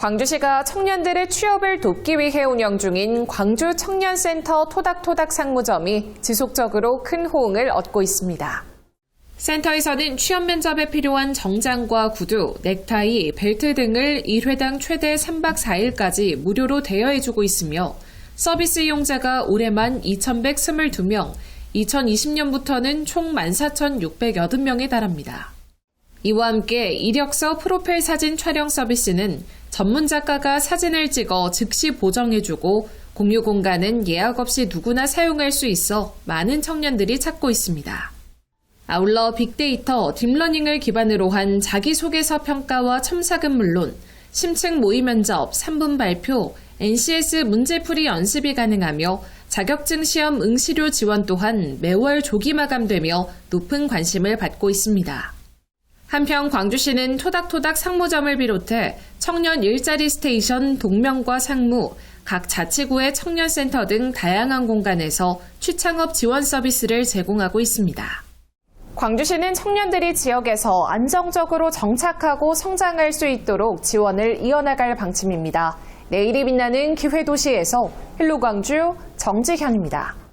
광주시가 청년들의 취업을 돕기 위해 운영 중인 광주 청년센터 토닥토닥 상무점이 지속적으로 큰 호응을 얻고 있습니다. 센터에서는 취업 면접에 필요한 정장과 구두, 넥타이, 벨트 등을 1회당 최대 3박 4일까지 무료로 대여해주고 있으며 서비스 이용자가 올해만 2,122명, 2020년부터는 총 14,680명에 달합니다. 이와 함께 이력서 프로필 사진 촬영 서비스는 전문 작가가 사진을 찍어 즉시 보정해주고 공유 공간은 예약 없이 누구나 사용할 수 있어 많은 청년들이 찾고 있습니다. 아울러 빅데이터, 딥러닝을 기반으로 한 자기소개서 평가와 첨삭은 물론 심층 모의 면접, 3분 발표, NCS 문제풀이 연습이 가능하며 자격증 시험 응시료 지원 또한 매월 조기 마감되며 높은 관심을 받고 있습니다. 한편 광주시는 토닥토닥 상무점을 비롯해 청년 일자리 스테이션, 동명과 상무, 각 자치구의 청년센터 등 다양한 공간에서 취창업 지원 서비스를 제공하고 있습니다. 광주시는 청년들이 지역에서 안정적으로 정착하고 성장할 수 있도록 지원을 이어나갈 방침입니다. 내일이 빛나는 기회도시에서 힐로광주 정지현입니다.